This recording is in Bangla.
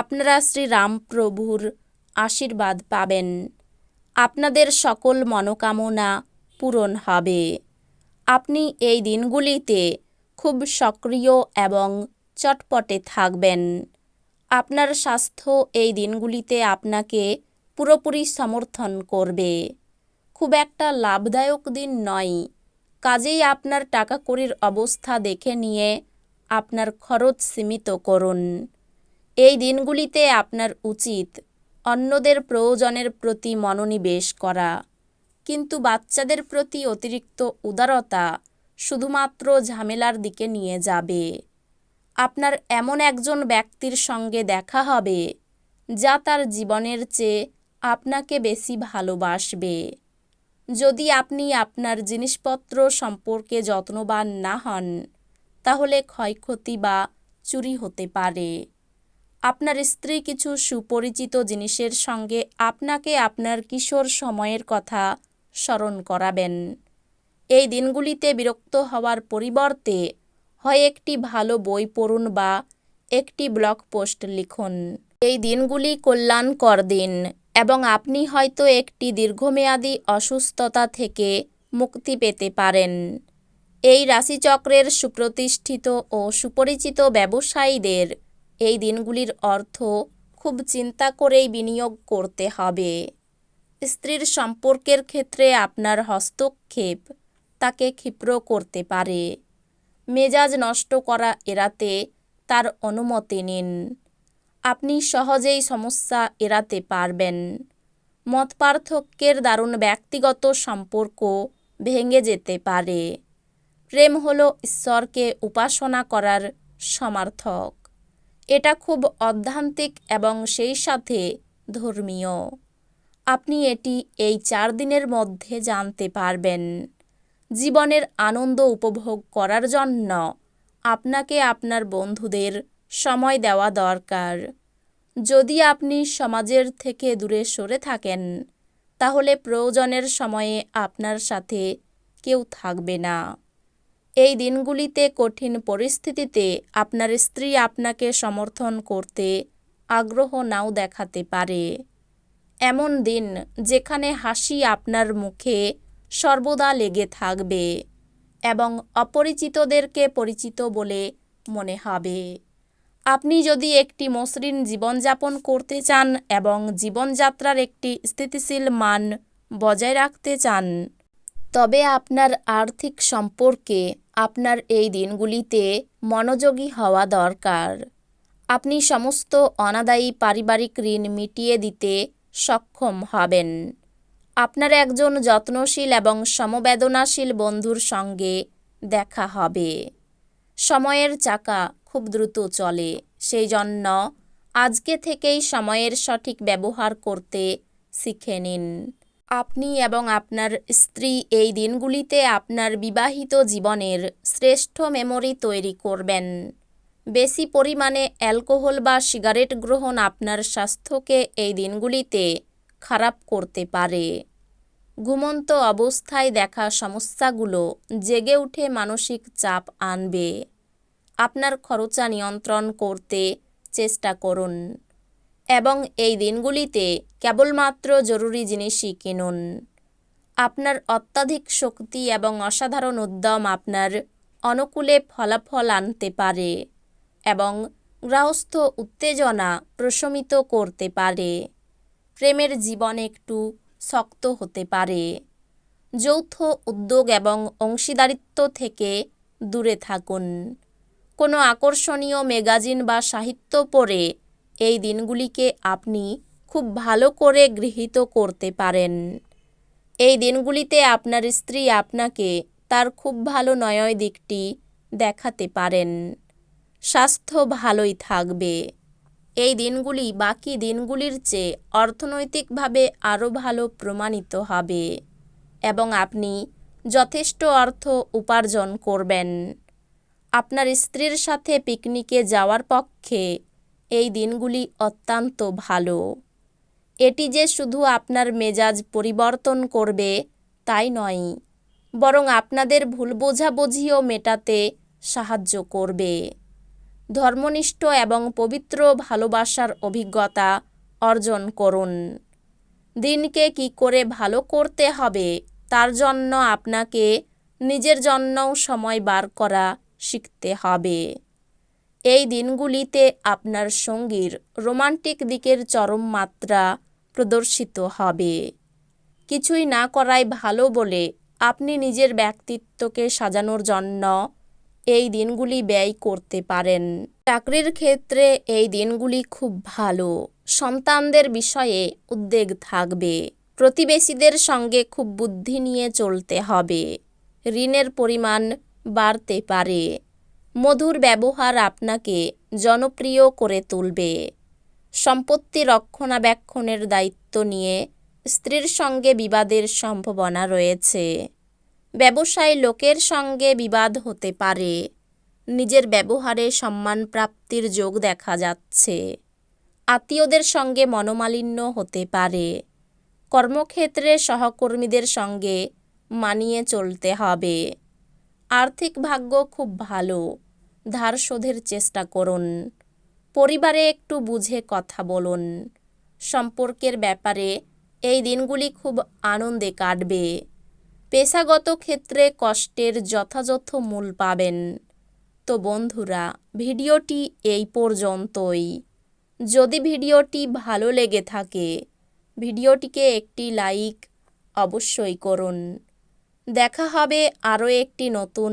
আপনারা শ্রীরামপ্রভুর আশীর্বাদ পাবেন। আপনাদের সকল মনোকামনা পূরণ হবে। আপনি এই দিনগুলিতে খুব সক্রিয় এবং চটপটে থাকবেন। আপনার স্বাস্থ্য এই দিনগুলিতে আপনাকে পুরোপুরি সমর্থন করবে। খুব একটা লাভদায়ক দিন নয়। কাজেই আপনার টাকা কড়ির অবস্থা দেখে নিয়ে আপনার খরচ সীমিত করুন। এই দিনগুলিতে আপনার উচিত অন্যদের প্রয়োজনের প্রতি মনোনিবেশ করা। কিন্তু বাচ্চাদের প্রতি অতিরিক্ত উদারতা শুধুমাত্র ঝামেলার দিকে নিয়ে যাবে। আপনার এমন একজন ব্যক্তির সঙ্গে দেখা হবে, যা তার জীবনের চেয়ে আপনাকে বেশি ভালোবাসবে। যদি আপনি আপনার জিনিসপত্র সম্পর্কে যত্নবান না হন, তাহলে ক্ষয়ক্ষতি বা চুরি হতে পারে। আপনার স্ত্রী কিছু সুপরিচিত জিনিসের সঙ্গে আপনাকে আপনার কিশোর সময়ের কথা স্মরণ করাবেন। এই দিনগুলিতে বিরক্ত হওয়ার পরিবর্তে হয় একটি ভালো বই পড়ুন বা একটি ব্লগ পোস্ট লিখুন। এই দিনগুলি কল্যাণকর দিন এবং আপনি হয়তো একটি দীর্ঘমেয়াদী অসুস্থতা থেকে মুক্তি পেতে পারেন। এই রাশিচক্রের সুপ্রতিষ্ঠিত ও সুপরিচিত ব্যবসায়ীদের এই দিনগুলির অর্থ খুব চিন্তা করেই বিনিয়োগ করতে হবে। স্ত্রীর সম্পর্কের ক্ষেত্রে আপনার হস্তক্ষেপ তাকে ক্ষিপ্র করতে পারে। মেজাজ নষ্ট করা এড়াতে তার অনুমতি নিন। আপনি সহজেই সমস্যা এড়াতে পারবেন। মত পার্থক্যের দারুণ ব্যক্তিগত সম্পর্ক ভেঙে যেতে পারে। প্রেম হলো ঈশ্বরকে উপাসনা করার সমার্থক। এটা খুব অধ্যান্তিক এবং সেই সাথে ধর্মীয়। আপনি এটি এই চার দিনের মধ্যে জানতে পারবেন। জীবনের আনন্দ উপভোগ করার জন্য আপনাকে আপনার বন্ধুদের সময় দেওয়া দরকার। যদি আপনি সমাজের থেকে দূরে সরে থাকেন, তাহলে প্রয়োজনের সময়ে আপনার সাথে কেউ থাকবে না। এই দিনগুলিতে কঠিন পরিস্থিতিতে আপনার স্ত্রী আপনাকে সমর্থন করতে আগ্রহ নাও দেখাতে পারে। এমন দিন যেখানে হাসি আপনার মুখে সর্বদা লেগে থাকবে এবং অপরিচিতদেরকে পরিচিত বলে মনে হবে। আপনি যদি একটি মসৃণ জীবনযাপন করতে চান এবং জীবনযাত্রার একটি স্থিতিশীল মান বজায় রাখতে চান তবে আপনার আর্থিক সম্পর্কে আপনার এই দিনগুলিতে মনোযোগী হওয়া দরকার। আপনি সমস্ত অনাদায়ী পারিবারিক ঋণ মিটিয়ে দিতে সক্ষম হবেন। আপনার একজন যত্নশীল এবং সমবেদনাশীল বন্ধুর সঙ্গে দেখা হবে। সময়ের চাকা খুব দ্রুত চলে সেই জন্য আজকে থেকেই সময়ের সঠিক ব্যবহার করতে শিখে নিন। আপনি এবং আপনার স্ত্রী এই দিনগুলিতে আপনার বিবাহিত জীবনের শ্রেষ্ঠ মেমোরি তৈরি করবেন। বেশি পরিমাণে অ্যালকোহল বা সিগারেট গ্রহণ আপনার স্বাস্থ্যকে এই দিনগুলিতে খারাপ করতে পারে। ঘুমন্ত অবস্থায় দেখা সমস্যাগুলো জেগে উঠে মানসিক চাপ আনবে। আপনার খরচা নিয়ন্ত্রণ করতে চেষ্টা করুন। এবং এই দিনগুলিতে কেবলমাত্র জরুরি জিনিসই কিনুন। আপনার অত্যাধিক শক্তি এবং অসাধারণ উদ্যম আপনার অনুকূলে ফলাফল আনতে পারে এবং গৃহস্থ উত্তেজনা প্রশমিত করতে পারে। প্রেমের জীবন একটু শক্ত হতে পারে। যৌথ উদ্যোগ এবং অংশীদারিত্ব থেকে দূরে থাকুন। কোনো আকর্ষণীয় ম্যাগাজিন বা সাহিত্য পড়ে এই দিনগুলিকে আপনি খুব ভালো করে গৃহীত করতে পারেন। এই দিনগুলিতে আপনার স্ত্রী আপনাকে তার খুব ভালো নয় দিকটি দেখাতে পারেন। স্বাস্থ্য ভালোই থাকবে। এই দিনগুলি বাকি দিনগুলির চেয়ে অর্থনৈতিকভাবে আরও ভালো প্রমাণিত হবে এবং আপনি যথেষ্ট অর্থ উপার্জন করবেন। আপনার স্ত্রীর সাথে পিকনিকে যাওয়ার পক্ষে এই দিনগুলি অত্যন্ত ভালো। এটি যে শুধু আপনার মেজাজ পরিবর্তন করবে, তাই নয়, বরং আপনাদের ভুল বোঝাবুঝিও মেটাতে সাহায্য করবে। ধর্মনিষ্ঠ এবং পবিত্র ভালোবাসার অভিজ্ঞতা অর্জন করুন। দিনকে কি করে ভালো করতে হবে, তার জন্য আপনাকে নিজের জন্যও সময় বার করা শিখতে হবে। এই দিনগুলিতে আপনার সঙ্গীর রোমান্টিক দিকের চরম মাত্রা প্রদর্শিত হবে। কিছুই না করাই ভালো বলে আপনি নিজের ব্যক্তিত্বকে সাজানোর জন্য এই দিনগুলি ব্যয় করতে পারেন। চাকরির ক্ষেত্রে এই দিনগুলি খুব ভালো। সন্তানদের বিষয়ে উদ্বেগ থাকবে। প্রতিবেশীদের সঙ্গে খুব বুদ্ধি নিয়ে চলতে হবে। ঋণের পরিমাণ বাড়তে পারে। মধুর ব্যবহার আপনাকে জনপ্রিয় করে তুলবে। সম্পত্তি রক্ষণাবেক্ষণের দায়িত্ব নিয়ে স্ত্রীর সঙ্গে বিবাদের সম্ভাবনা রয়েছে। ব্যবসায় লোকের সঙ্গে বিবাদ হতে পারে। নিজের ব্যবহারে সম্মান প্রাপ্তির যোগ দেখা যাচ্ছে। আত্মীয়দের সঙ্গে মনোমালিন্য হতে পারে। কর্মক্ষেত্রে সহকর্মীদের সঙ্গে মানিয়ে চলতে হবে। আর্থিক ভাগ্য খুব ভালো। ধার শোধের চেষ্টা করুন। পরিবারে একটু বুঝে কথা বলুন। সম্পর্কের ব্যাপারে এই দিনগুলি খুব আনন্দে কাটবে। পেশাগত ক্ষেত্রে কষ্টের যথাযথ মূল পাবেন। তো বন্ধুরা, ভিডিওটি এই পর্যন্তই। যদি ভিডিওটি ভালো লেগে থাকে, ভিডিওটিকে একটি লাইক অবশ্যই করুন। দেখা হবে আরও একটি নতুন